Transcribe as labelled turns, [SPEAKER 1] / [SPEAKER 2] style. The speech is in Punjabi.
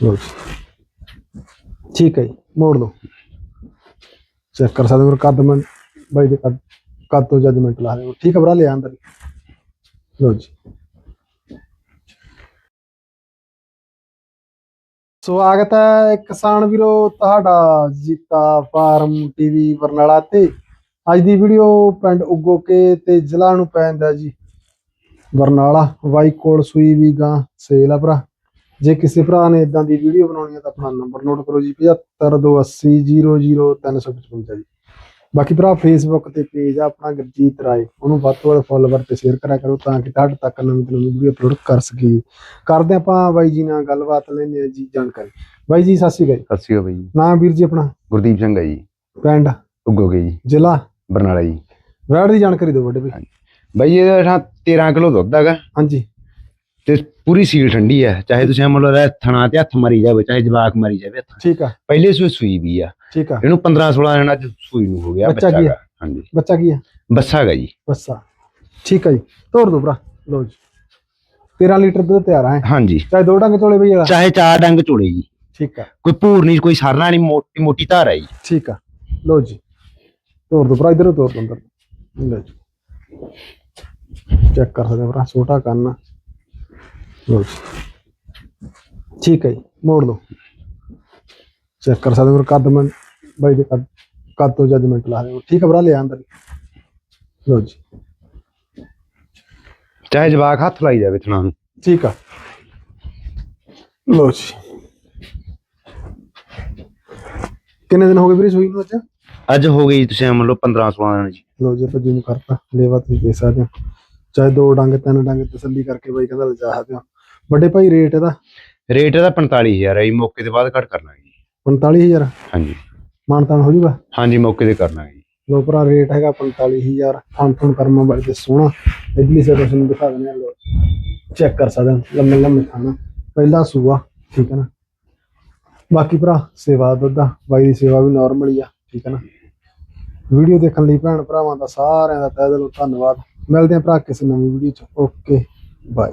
[SPEAKER 1] ਲਓ ਜੀ ਠੀਕ ਹੈ ਜੀ, ਮੋੜ ਲਓ। ਚੈੱਕ ਕਰ ਸਕਦੇ ਹੋ ਕੱਦ ਮੈਂ ਬਾਈ ਦੇ ਕੱਦ ਕੱਦ ਤੋਂ ਜੱਜਮੈਂਟ ਲਾ ਰਹੇ ਹੋ। ਠੀਕ ਹੈ ਭਰਾ, ਲਿਆ ਅੰਦਰ। ਲਓ ਜੀ। ਸਵਾਗਤ ਹੈ ਕਿਸਾਨ ਵੀਰੋ, ਤੁਹਾਡਾ ਜੀਤਾ ਫਾਰਮ ਟੀਵੀ ਬਰਨਾਲਾ ਤੇ। ਅੱਜ ਦੀ ਵੀਡੀਓ ਪਿੰਡ ਉਗੋਕੇ ਤੇ ਜ਼ਿਲ੍ਹਾ ਨੂੰ ਪੈਂਦਾ ਜੀ। ਬਰਨਾਲਾ ਵਾਈ ਕੋਲ ਸੂਈ ਵੀ ਗਾਂ, ਸੇਲ ਆ ਭਰਾ। ਜੇ ਕਿਸੇ ਭਰਾ ਨੇ ਇਦਾਂ ਦੀ ਵੀਡੀਓ ਬਣਾਉਣੀ ਹੈ ਤਾਂ ਆਪਣਾ ਨੰਬਰ ਨੋਟ ਕਰੋ ਜੀ 7528000355 ਜੀ। ਬਾਕੀ ਭਰਾ ਫੇਸਬੁੱਕ ਤੇ ਪੇਜ ਆ ਆਪਣਾ ਗੁਰਜੀਤ ਰਾਏ ਉਹਨੂੰ ਵੱਧ ਤੋਂ ਵੱਧ ਫੋਲੋਵਰ ਤੇ ਸ਼ੇਅਰ ਕਰਿਆ ਕਰੋ ਤਾਂ ਕਿ ਤੁਹਾਡੇ ਤੱਕ ਨਵੀਂ ਤੋਂ ਨਵੀਂ ਵੀਡੀਓ ਅਪਲੋਡ ਕਰ ਸਕੀਏ। ਕਰਦੇ ਆਪਾਂ ਬਾਈ ਜੀ ਨਾਲ ਗੱਲਬਾਤ ਹਾਂ ਜੀ ਜਾਣਕਾਰੀ। ਬਾਈ ਜੀ ਸਤਿ ਸ਼੍ਰੀ ਅਕਾਲ।
[SPEAKER 2] ਸਤਿ ਸ਼੍ਰੀ ਅਕਾਲ ਬਾਈ ਜੀ।
[SPEAKER 1] ਨਾਮ ਵੀਰ ਜੀ ਆਪਣਾ?
[SPEAKER 2] ਗੁਰਦੀਪ ਸਿੰਘ ਹੈ ਜੀ।
[SPEAKER 1] ਪਿੰਡ?
[SPEAKER 2] ਉੱਗੋਗੇ ਜੀ।
[SPEAKER 1] ਜ਼ਿਲ੍ਹਾ?
[SPEAKER 2] ਬਰਨਾਲਾ ਜੀ।
[SPEAKER 1] ਵੈੜ ਦੀ ਜਾਣਕਾਰੀ ਦਿਓ ਵੱਡੇ ਭਾਈ।
[SPEAKER 2] ਬਾਈ ਇਹਦਾ ਨਾ 13 ਕਿਲੋ ਦੁੱਧ ਹੈਗਾ।
[SPEAKER 1] ਹਾਂਜੀ।
[SPEAKER 2] ਤੇ ਪੂਰੀ ਸੀਲ ਠੰਡੀ ਹੈ ਚਾਹੇ ਤੁਸੀਂ ਮੰਨ ਲਓ ਥਣਾ ਤੇ ਹੱਥ ਮਾਰੀ ਜਾਵੇ ਚਾਹੇ ਜਵਾਕ ਮਾਰੀ ਜਾਵੇ ਹੱਥ
[SPEAKER 1] ਠੀਕ ਆ।
[SPEAKER 2] ਪਹਿਲੇ ਸੂਈ ਸੂਈ ਵੀ ਆ।
[SPEAKER 1] ਠੀਕ ਆ।
[SPEAKER 2] ਇਹਨੂੰ 15 16 ਦਿਨ ਅੱਜ ਸੂਈ ਨੂੰ ਹੋ ਗਿਆ
[SPEAKER 1] ਬੱਚਾ
[SPEAKER 2] ਬੱਚਾ
[SPEAKER 1] ਕੀ
[SPEAKER 2] ਹਾਂਜੀ।
[SPEAKER 1] ਬੱਚਾ ਕੀ ਆ?
[SPEAKER 2] ਬੱਸਾ ਹੈਗਾ ਜੀ।
[SPEAKER 1] ਬੱਸਾ। ਠੀਕ ਆ ਜੀ। ਤੋੜ ਦੋ ਭਰਾ। ਲਓ ਜੀ। 13 ਲੀਟਰ ਦੁੱਧ ਤਿਆਰ ਆ ਹੈ?
[SPEAKER 2] ਹਾਂਜੀ।
[SPEAKER 1] ਚਾਹੇ ਦੋ ਡੰਗ ਤੋਲੇ ਬਈ ਵਾਲਾ।
[SPEAKER 2] ਚਾਹੇ ਚਾਰ ਡੰਗ ਚੋਲੇ ਜੀ।
[SPEAKER 1] ਠੀਕ ਆ।
[SPEAKER 2] ਕੋਈ ਭੂਰ ਨਹੀਂ ਕੋਈ ਸਰਨਾ ਨਹੀਂ ਮੋਟੀ ਮੋਟੀ ਧਾਰ ਹੈ ਜੀ।
[SPEAKER 1] ਠੀਕ ਆ। ਲਓ ਜੀ। ਤੋੜ ਦੋ ਭਰਾ ਇਧਰੋਂ ਤੋੜ ਦੋ ਅੰਦਰ। ਲਓ ਜੀ। ਚੈੱਕ ਕਰ ਸਕਦੇ ਹੋ ਭਰਾ ਛੋਟਾ ਕੰਨ ਆ। ਲਓ ਜੀ ਠੀਕ ਹੈ ਜੀ ਮੋੜ ਲਓ। ਚੈੱਕ ਕਰ ਸਕਦੇ ਹੋ ਕੱਦ ਮੈਂ ਬਾਈ ਦੇ ਕੱਦ ਕੱਦ ਤੋਂ ਜੱਜਮੈਂਟ ਲਾ ਰਹੇ ਹੋ। ਠੀਕ ਹੈ ਭਰਾ ਲਿਆ ਅੰਦਰ। ਲਓ ਜੀ।
[SPEAKER 2] ਚਾਹੇ ਜਵਾਕ ਹੱਥ ਲਾਈ ਜਾਵੇ ਥਣਾ ਨੂੰ
[SPEAKER 1] ਠੀਕ ਆ। ਲਓ ਜੀ। ਕਿੰਨੇ ਦਿਨ ਹੋ ਗਏ ਵੀਰੇ ਸੂਈ ਨੂੰ ਅੱਜ?
[SPEAKER 2] ਅੱਜ ਹੋ ਗਈ ਤੁਸੀਂ ਮੰਨ ਲਓ 15 16 ਦਿਨ ਜੀ।
[SPEAKER 1] ਲੋ ਜੀ ਆਪਾਂ ਜਿਹਨੂੰ ਕਰਤਾ। ਲੇਵਾ ਤੁਸੀਂ ਦੇ ਸਕਦੇ ਹੋ। ਚਾਹੇ ਦੋ ਡੰਗ ਤਿੰਨ ਡੰਗ ਤਸੱਲੀ ਕਰਕੇ ਬਾਈ ਕਹਿੰਦਾ ਲਿਜਾ ਸਕਦੇ ਹੋ। ਵੱਡੇ ਭਾਈ ਰੇਟ ਇਹਦਾ?
[SPEAKER 2] ਰੇਟ ਇਹਦਾ 45000 ਹੈ ਜੀ ਮੌਕੇ ਤੇ ਬਾਅਦ ਘੱਟ ਕਰਨਾ ਜੀ।
[SPEAKER 1] 45000
[SPEAKER 2] ਹਾਂਜੀ।
[SPEAKER 1] ਮਾਨਤਾਨ ਹੋ ਜੂਗਾ?
[SPEAKER 2] ਹਾਂਜੀ ਮੌਕੇ ਤੇ ਕਰਨਾ ਜੀ।
[SPEAKER 1] ਲੋ ਭਰਾ ਰੇਟ ਹੈਗਾ 45000 ਫੋਨ ਫੋਨ ਕਰਮਾ ਬੜੇ ਤੇ ਸੋਹਣਾ। ਇਡਲੀ ਸੇ ਤੁਹਾਨੂੰ ਦਿਖਾ ਦਿੰਦੇ ਆ ਲੋ। ਚੈੱਕ ਕਰ ਸਕਦੇ ਹੋ ਲੰਮੇ ਲੰਮੇ ਖਾਣਾ ਪਹਿਲਾ ਸੂਆ ਠੀਕ ਹੈ ਨਾ? ਬਾਕੀ ਭਰਾ ਸੇਵਾ ਦੁੱਧ ਦਾ ਬਾਈ ਦੀ ਸੇਵਾ ਵੀ ਨਾਰਮਲ ਹੀ ਆ ਠੀਕ ਹੈ ਨਾ? ਵੀਡੀਓ ਦੇਖਣ ਲਈ ਭੈਣ ਭਰਾਵਾਂ ਦਾ ਸਾਰਿਆਂ ਦਾ ਤਹਿ ਦਿਲੋਂ ਧੰਨਵਾਦ। ਮਿਲਦੇ ਹਾਂ ਭਰਾ ਕਿਸੇ ਨਵੀਂ ਵੀਡੀਓ ਚ। Okay bye